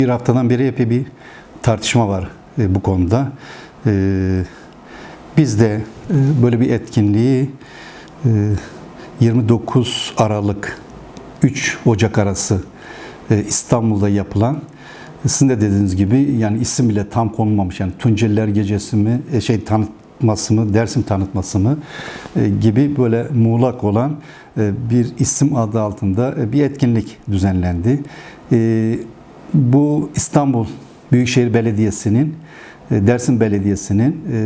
Bir haftadan beri epey bir tartışma var e, bu konuda. E, biz de e, böyle bir etkinliği e, 29 Aralık 3 Ocak arası e, İstanbul'da yapılan sizin de dediğiniz gibi yani isim bile tam konulmamış yani Tunceliler Gecesi mi e, şey tanıtması mı Dersim tanıtması mı e, gibi böyle muğlak olan e, bir isim adı altında e, bir etkinlik düzenlendi. E, bu İstanbul Büyükşehir Belediyesi'nin, e, Dersim Belediyesi'nin e,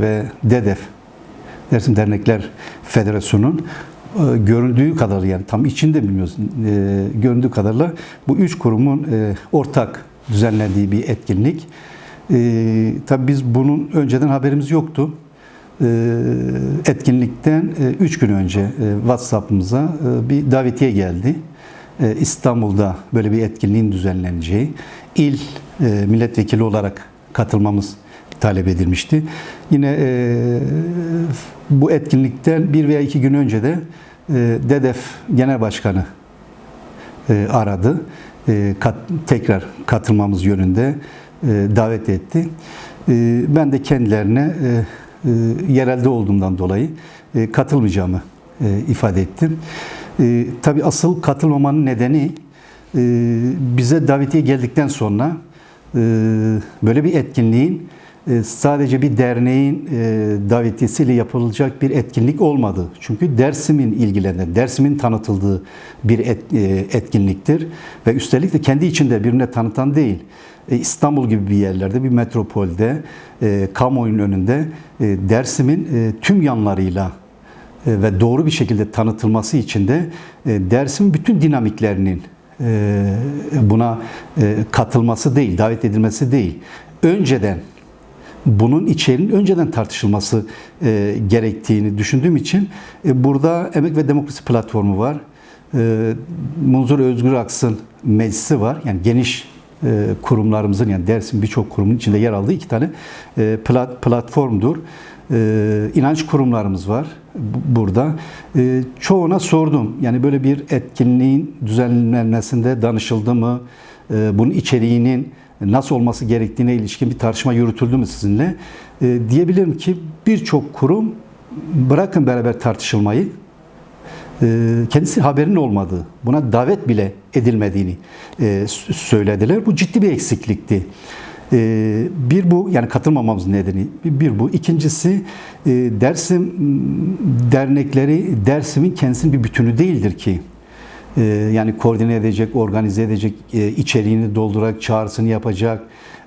ve DEDEF, Dersim Dernekler Federasyonu'nun e, göründüğü kadar yani tam içinde bilmiyoruz göründüğü kadarıyla bu üç kurumun ortak düzenlendiği bir etkinlik. Tabii biz bunun önceden haberimiz yoktu. Etkinlikten 3 gün önce WhatsApp'ımıza bir davetiye geldi. E, İstanbul'da böyle bir etkinliğin düzenleneceği, il e, milletvekili olarak katılmamız talep edilmişti. Yine e, bu etkinlikten bir veya iki gün önce de DEDEF Genel Başkanı aradı. Tekrar katılmamız yönünde davet etti. Ben de kendilerine yerelde olduğumdan dolayı katılmayacağımı ifade ettim. E, tabii asıl katılmamanın nedeni e, bize davetiye geldikten sonra e, böyle bir etkinliğin e, sadece bir derneğin e, davetiyesiyle yapılacak bir etkinlik olmadı. Çünkü Dersim'in ilgilendiği, Dersim'in tanıtıldığı bir et, e, etkinliktir. Ve üstelik de kendi içinde birbirine tanıtan değil. E, İstanbul gibi bir yerlerde, bir metropolde, e, kamuoyunun önünde e, Dersim'in e, tüm yanlarıyla ve doğru bir şekilde tanıtılması için de e, dersin bütün dinamiklerinin e, buna e, katılması değil, davet edilmesi değil. Önceden bunun içeriğinin önceden tartışılması e, gerektiğini düşündüğüm için e, burada Emek ve Demokrasi Platformu var. E, Munzur Özgür Aksın meclisi var. Yani geniş e, kurumlarımızın yani Dersim birçok kurumun içinde yer aldığı iki tane e, plat, platformdur. E, inanç kurumlarımız var burada. E, çoğuna sordum. Yani böyle bir etkinliğin düzenlenmesinde danışıldı mı? E, bunun içeriğinin nasıl olması gerektiğine ilişkin bir tartışma yürütüldü mü sizinle? E, diyebilirim ki birçok kurum bırakın beraber tartışılmayı kendisi haberin olmadığı, buna davet bile edilmediğini söylediler. Bu ciddi bir eksiklikti. E, Bir bu yani katılmamamızın nedeni bir bu. İkincisi e, Dersim dernekleri Dersim'in kendisinin bir bütünü değildir ki. E, Yani koordine edecek, organize edecek, e, içeriğini dolduracak, çağrısını yapacak.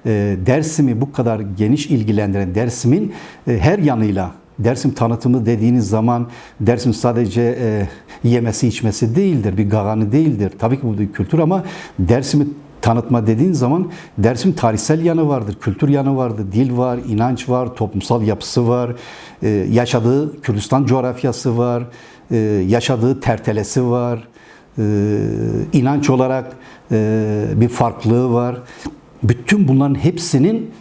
E, Dersim'i bu kadar geniş ilgilendiren Dersim'in e, her yanıyla Dersim tanıtımı dediğiniz zaman Dersim sadece e, yemesi içmesi değildir, bir gaganı değildir. Tabii ki bu bir kültür ama Dersim'i tanıtma dediğin zaman Dersim tarihsel yanı vardır, kültür yanı vardır, dil var, inanç var, toplumsal yapısı var, e, yaşadığı Kürdistan coğrafyası var, e, yaşadığı tertelesi var, e, inanç olarak bir farklılığı var. Bütün bunların hepsinin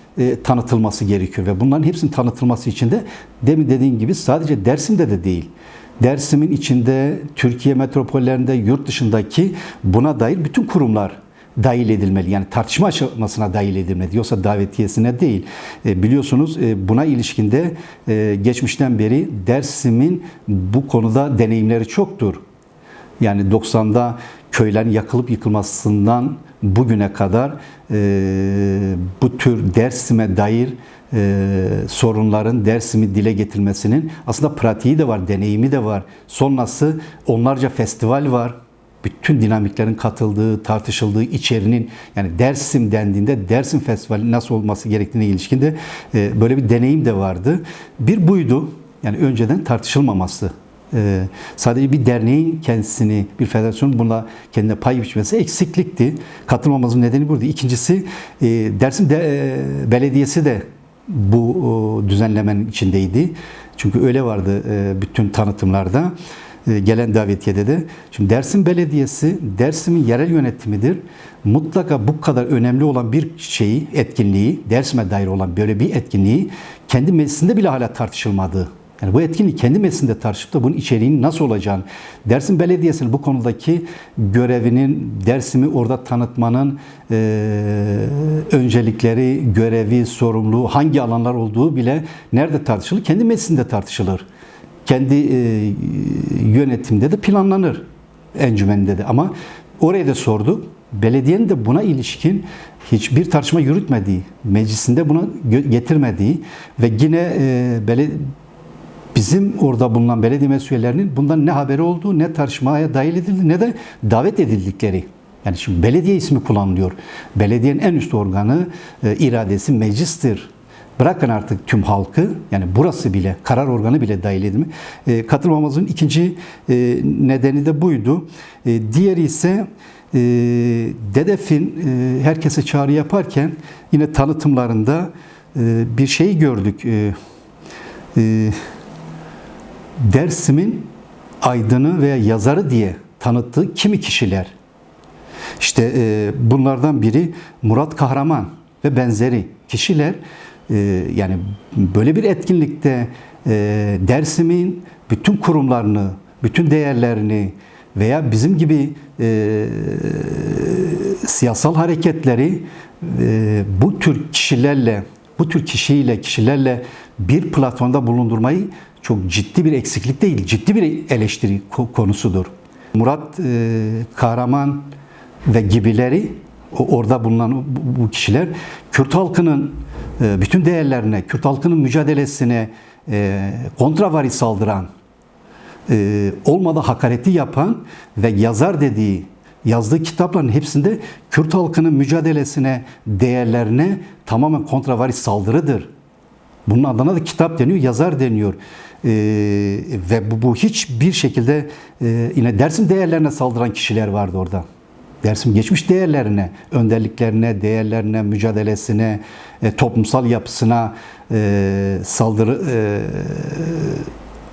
tanıtılması gerekiyor ve bunların hepsinin tanıtılması için de demin dediğim gibi sadece Dersim'de de değil. Dersim'in içinde, Türkiye metropollerinde, yurt dışındaki buna dair bütün kurumlar dahil edilmeli. Yani tartışma aşamasına dahil edilmeli. Yoksa davetiyesine değil. E, biliyorsunuz e, buna ilişkinde e, geçmişten beri Dersim'in bu konuda deneyimleri çoktur. Yani 90'da köylerin yakılıp yıkılmasından bugüne kadar e, bu tür Dersim'e dair e, sorunların Dersim'i dile getirmesinin aslında pratiği de var, deneyimi de var. Sonrası onlarca festival var. Bütün dinamiklerin katıldığı, tartışıldığı içerinin yani Dersim dendiğinde Dersim Festivali nasıl olması gerektiğine ilişkin de e, böyle bir deneyim de vardı. Bir buydu. Yani önceden tartışılmaması ee, sadece bir derneğin kendisini, bir federasyon buna kendine pay biçmesi eksiklikti. Katılmamızın nedeni burada. İkincisi e, Dersim de, e, Belediyesi de bu o, düzenlemenin içindeydi. Çünkü öyle vardı e, bütün tanıtımlarda. E, gelen davetiyede de. Şimdi Dersim Belediyesi, Dersim'in yerel yönetimidir. Mutlaka bu kadar önemli olan bir şeyi, etkinliği, Dersim'e dair olan böyle bir etkinliği kendi meclisinde bile hala tartışılmadı. Yani bu etkinlik kendi meclisinde tartışıp da bunun içeriğinin nasıl olacağını, Dersim Belediyesi'nin bu konudaki görevinin, Dersim'i orada tanıtmanın e, öncelikleri, görevi, sorumluluğu, hangi alanlar olduğu bile nerede tartışılır? Kendi meclisinde tartışılır. Kendi e, yönetimde de planlanır encümeninde de. Ama oraya da sorduk. Belediyenin de buna ilişkin hiçbir tartışma yürütmediği, meclisinde buna getirmediği ve yine e, bizim orada bulunan belediye mesullerinin bundan ne haberi olduğu, ne tartışmaya dahil edildi, ne de davet edildikleri. Yani şimdi belediye ismi kullanılıyor. Belediyenin en üst organı, e, iradesi meclistir. Bırakın artık tüm halkı, yani burası bile, karar organı bile dahil edilme. E, katılmamızın ikinci e, nedeni de buydu. E, diğeri ise DEDEF'in herkese çağrı yaparken yine tanıtımlarında bir şey gördük. Dersim'in aydını veya yazarı diye tanıttığı kimi kişiler. İşte bunlardan biri Murat Kahraman ve benzeri kişiler e, yani böyle bir etkinlikte e, Dersim'in bütün kurumlarını, bütün değerlerini veya bizim gibi e, siyasal hareketleri e, bu tür kişilerle, bu tür kişiyle, kişilerle bir platformda bulundurmayı çok ciddi bir eksiklik değil, ciddi bir eleştiri ko- konusudur. Murat e, Kahraman ve gibileri orada bulunan bu- kişiler Kürt halkının bütün değerlerine, Kürt halkının mücadelesine e, kontravari saldıran, e, olmadı hakareti yapan ve yazar dediği yazdığı kitapların hepsinde Kürt halkının mücadelesine, değerlerine tamamen kontravari saldırıdır. Bunun adına da kitap deniyor, yazar deniyor. Ee, ve bu, bu hiçbir şekilde e, yine Dersim değerlerine saldıran kişiler vardı orada. Dersim geçmiş değerlerine, önderliklerine, değerlerine, mücadelesine, e, toplumsal yapısına e, saldırı e,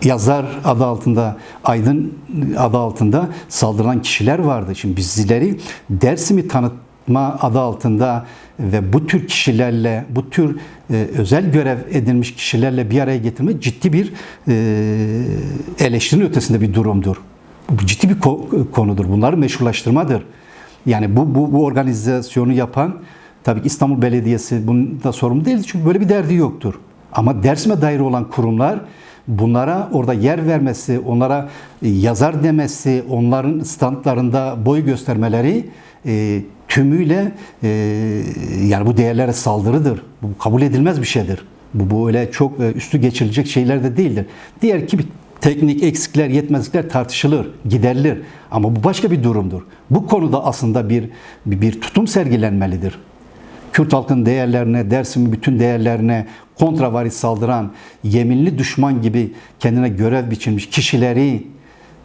yazar adı altında, aydın adı altında saldıran kişiler vardı. Şimdi bizleri Dersim'i tanıtma adı altında ve bu tür kişilerle, bu tür e, özel görev edilmiş kişilerle bir araya getirmek ciddi bir e, eleştirinin ötesinde bir durumdur. Bu ciddi bir ko- konudur. Bunları meşrulaştırmadır. Yani bu, bu, bu organizasyonu yapan tabii ki İstanbul Belediyesi bunun da sorumlu değil çünkü böyle bir derdi yoktur. Ama Dersim'e dair olan kurumlar bunlara orada yer vermesi, onlara yazar demesi, onların standlarında boy göstermeleri e, tümüyle e, yani bu değerlere saldırıdır. Bu kabul edilmez bir şeydir. Bu, bu öyle çok e, üstü geçirilecek şeyler de değildir. Diğer ki teknik eksikler, yetmezlikler tartışılır, giderilir. Ama bu başka bir durumdur. Bu konuda aslında bir bir, tutum sergilenmelidir. Kürt halkın değerlerine, Dersim'in bütün değerlerine kontravari saldıran, yeminli düşman gibi kendine görev biçilmiş kişileri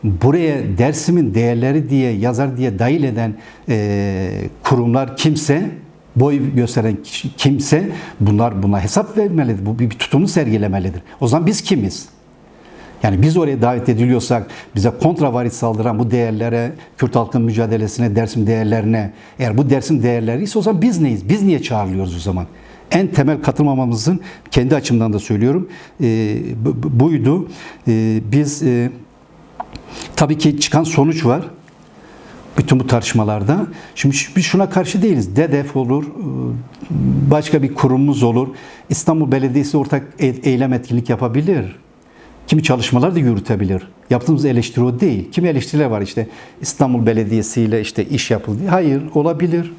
buraya Dersim'in değerleri diye, yazar diye dahil eden e, kurumlar kimse, boy gösteren kişi, kimse bunlar buna hesap vermelidir. Bu bir, bir tutumu sergilemelidir. O zaman biz kimiz? Yani biz oraya davet ediliyorsak bize kontravari saldıran bu değerlere, Kürt halkın mücadelesine, Dersim değerlerine, eğer bu Dersim değerleri ise o zaman biz neyiz? Biz niye çağrılıyoruz o zaman? En temel katılmamamızın, kendi açımdan da söylüyorum, e, bu- bu- buydu. E, biz e, tabii ki çıkan sonuç var. Bütün bu tartışmalarda. Şimdi biz şuna karşı değiliz. DEDEF olur, e, başka bir kurumumuz olur. İstanbul Belediyesi ortak e- eylem etkinlik yapabilir. Kimi çalışmalar da yürütebilir. Yaptığımız eleştiri o değil. Kimi eleştiriler var işte İstanbul Belediyesi ile işte iş yapıldı. Hayır olabilir.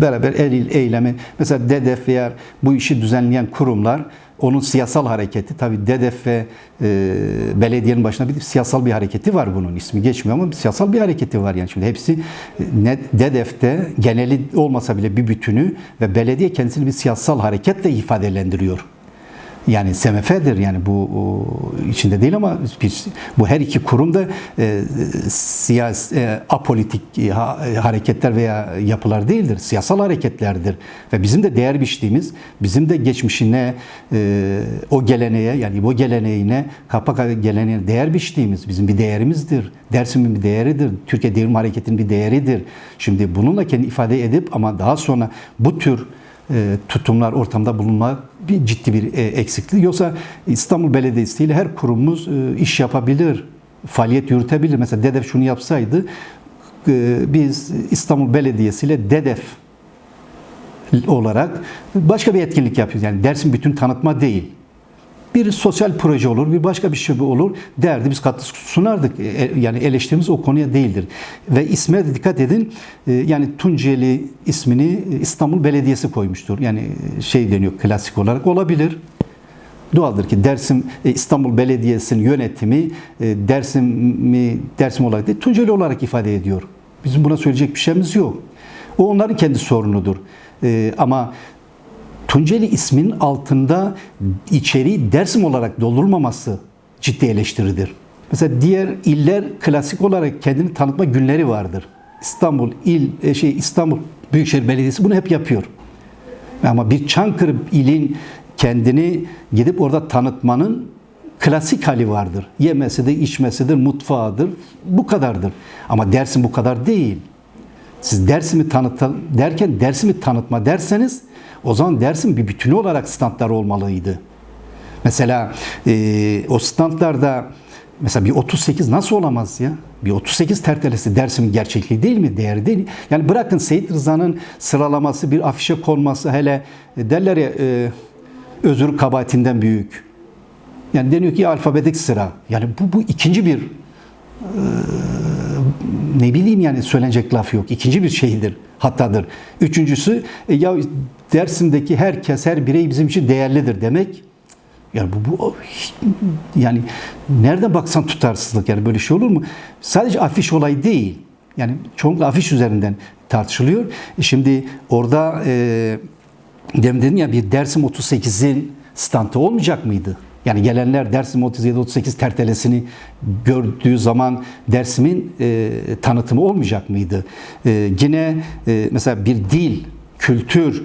Beraber el il eylemi mesela DEDEF veya bu işi düzenleyen kurumlar onun siyasal hareketi tabi DEDEF ve e, belediyenin başında bir siyasal bir hareketi var bunun ismi geçmiyor ama siyasal bir hareketi var yani şimdi hepsi e, ne DEDEF'te geneli olmasa bile bir bütünü ve belediye kendisini bir siyasal hareketle ifadelendiriyor. Yani SMF'dir yani bu içinde değil ama biz, bu her iki kurum da e, siyasi e, apolitik e, ha- hareketler veya yapılar değildir. Siyasal hareketlerdir. Ve bizim de değer biçtiğimiz, bizim de geçmişine e, o geleneğe yani bu geleneğine, kapak geleneğine değer biçtiğimiz bizim bir değerimizdir. Dersim'in bir değeridir. Türkiye Devrim Hareketi'nin bir değeridir. Şimdi bununla kendi ifade edip ama daha sonra bu tür e, tutumlar ortamda bulunmak bir ciddi bir e, eksiklik. Yoksa İstanbul Belediyesi ile her kurumumuz e, iş yapabilir, faaliyet yürütebilir. Mesela DEDEF şunu yapsaydı, e, biz İstanbul Belediyesi ile DEDEF olarak başka bir etkinlik yapıyoruz. Yani dersin bütün tanıtma değil. Bir sosyal proje olur, bir başka bir şey olur derdi biz katkı sunardık. E, Yani eleştirimiz o konuya değildir. Ve isme de dikkat edin. e, Yani Tunceli ismini İstanbul Belediyesi koymuştur. Yani şey deniyor klasik olarak olabilir. Doğaldır ki Dersim e, İstanbul Belediyesi'nin yönetimi e, Dersim'i Dersim olarak değil Tunceli olarak ifade ediyor. Bizim buna söyleyecek bir şeyimiz yok. O onların kendi sorunudur. E, Ama Tunceli isminin altında içeriği Dersim olarak doldurulmaması ciddi eleştiridir. Mesela diğer iller klasik olarak kendini tanıtma günleri vardır. İstanbul il e, şey İstanbul Büyükşehir Belediyesi bunu hep yapıyor. Ama bir Çankırı ilin kendini gidip orada tanıtmanın klasik hali vardır. Yemesidir, içmesidir, mutfağıdır. Bu kadardır. Ama Dersim bu kadar değil. Siz Dersim'i tanıtan derken Dersim'i tanıtma derseniz o zaman Dersim bir bütünü olarak standlar olmalıydı. Mesela e, o standlarda mesela bir 38 nasıl olamaz ya? Bir 38 tertelesi Dersim'in gerçekliği değil mi? Değeri değil. Yani bırakın Seyit Rıza'nın sıralaması, bir afişe konması hele e, derler ya e, özür kabahatinden büyük. Yani deniyor ki alfabetik sıra. Yani bu, bu ikinci bir ne bileyim yani söylenecek laf yok. İkinci bir şeydir, hatadır. Üçüncüsü e, ya Dersim'deki herkes, her birey bizim için değerlidir demek. Yani bu, bu yani nereden baksan tutarsızlık yani böyle şey olur mu? Sadece afiş olay değil. Yani çoğunlukla afiş üzerinden tartışılıyor. E Şimdi orada e, dedim ya bir Dersim 38'in standı olmayacak mıydı? Yani gelenler Dersim 37-38 tertelesini gördüğü zaman Dersim'in e, tanıtımı olmayacak mıydı? E, yine e, mesela bir dil, kültür,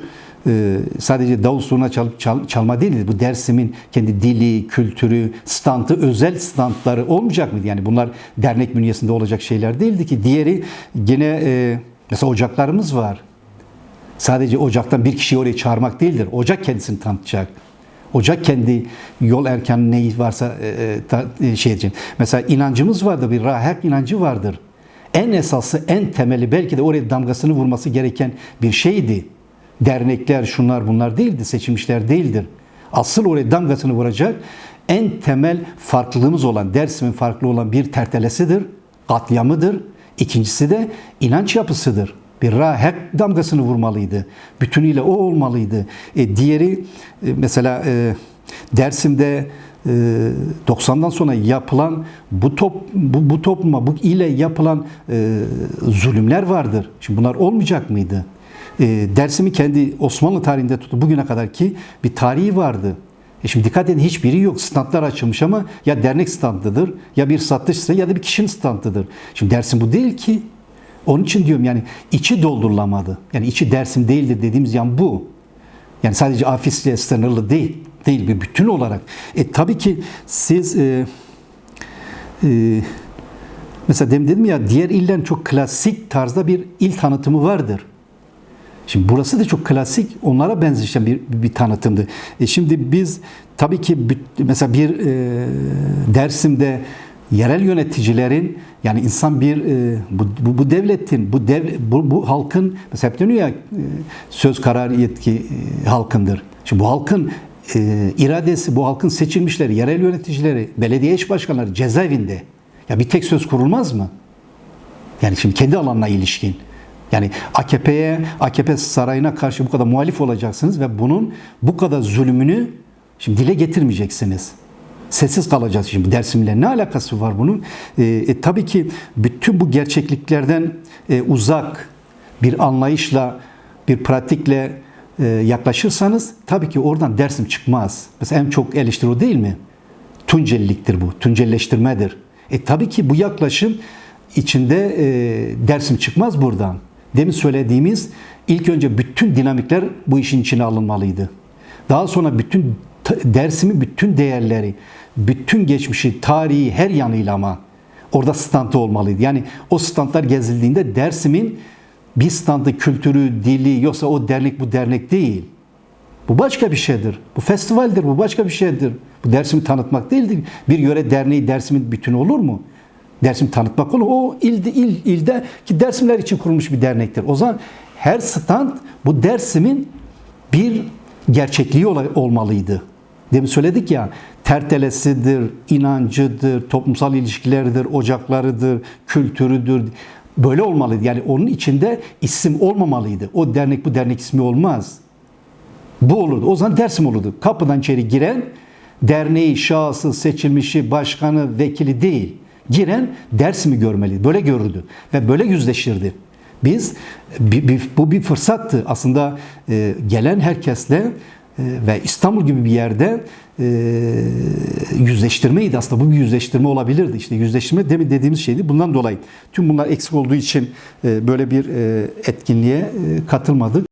e, sadece davul zurna çalıp çal, çalma değildi. Bu Dersim'in kendi dili, kültürü, standı, özel standları olmayacak mıydı? Yani bunlar dernek bünyesinde olacak şeyler değildi ki. Diğeri yine e, mesela ocaklarımız var. Sadece ocaktan bir kişiyi oraya çağırmak değildir. Ocak kendisini tanıtacak. Ocak kendi yol erken neyi varsa e, e, ta, e, şey edeceğim. Mesela inancımız vardır, bir rahak inancı vardır. En esası, en temeli belki de oraya damgasını vurması gereken bir şeydi. Dernekler, şunlar bunlar değildi, seçilmişler değildir. Asıl oraya damgasını vuracak en temel farklılığımız olan, Dersim'in farklı olan bir tertelesidir, katliamıdır. İkincisi de inanç yapısıdır bir rahek damgasını vurmalıydı. Bütünüyle o olmalıydı. E, diğeri e, mesela e, Dersim'de e, 90'dan sonra yapılan bu top bu, bu topluma bu ile yapılan e, zulümler vardır. Şimdi bunlar olmayacak mıydı? E, Dersim'i kendi Osmanlı tarihinde tutup bugüne kadar ki bir tarihi vardı. E şimdi dikkat edin hiçbiri yok. Standlar açılmış ama ya dernek standıdır ya bir satışsa ya da bir kişinin standıdır. Şimdi Dersim bu değil ki. Onun için diyorum yani içi doldurulamadı. Yani içi dersim değildir dediğimiz yan bu. Yani sadece afisle sınırlı değil. Değil bir bütün olarak. E tabii ki siz e, e, mesela demin dedim ya diğer illerin çok klasik tarzda bir il tanıtımı vardır. Şimdi burası da çok klasik, onlara benzeşen bir, bir tanıtımdı. E şimdi biz tabii ki mesela bir e, Dersim'de yerel yöneticilerin yani insan bir e, bu, bu, bu devletin bu, dev, bu bu halkın mesela hep deniyor ya e, söz karar yetki e, halkındır. Şimdi bu halkın e, iradesi, bu halkın seçilmişleri, yerel yöneticileri, belediye eş başkanları cezaevinde. Ya bir tek söz kurulmaz mı? Yani şimdi kendi alanına ilişkin. Yani AKP'ye, AKP sarayına karşı bu kadar muhalif olacaksınız ve bunun bu kadar zulmünü şimdi dile getirmeyeceksiniz sessiz kalacağız şimdi Dersim'le ne alakası var bunun? E, e, tabii ki bütün bu gerçekliklerden e, uzak bir anlayışla, bir pratikle e, yaklaşırsanız tabii ki oradan Dersim çıkmaz. Mesela en çok eleştiri o değil mi? Tunceliliktir bu, Tuncelleştirmedir. E tabii ki bu yaklaşım içinde e, Dersim çıkmaz buradan. Demin söylediğimiz ilk önce bütün dinamikler bu işin içine alınmalıydı. Daha sonra bütün Dersim'in bütün değerleri, bütün geçmişi, tarihi her yanıyla ama orada standı olmalıydı. Yani o standlar gezildiğinde Dersim'in bir standı, kültürü, dili yoksa o dernek bu dernek değil. Bu başka bir şeydir. Bu festivaldir, bu başka bir şeydir. Bu Dersim'i tanıtmak değildir. Bir yöre derneği Dersim'in bütünü olur mu? Dersim tanıtmak olur. O ilde, il, ilde ki Dersimler için kurulmuş bir dernektir. O zaman her stand bu Dersim'in bir gerçekliği olmalıydı. Demin söyledik ya, tertelesidir, inancıdır, toplumsal ilişkilerdir, ocaklarıdır, kültürüdür. Böyle olmalıydı. Yani onun içinde isim olmamalıydı. O dernek bu dernek ismi olmaz. Bu olurdu. O zaman Dersim olurdu. Kapıdan içeri giren derneği, şahsı, seçilmişi, başkanı, vekili değil. Giren Dersim'i görmeliydi. Böyle görürdü ve böyle yüzleşirdi. Biz bu bir fırsattı. Aslında e, gelen herkesle ve İstanbul gibi bir yerde e, yüzleştirmeydi aslında. Bu bir yüzleştirme olabilirdi. İşte yüzleştirme demin dediğimiz şeydi. Bundan dolayı tüm bunlar eksik olduğu için e, böyle bir e, etkinliğe e, katılmadık.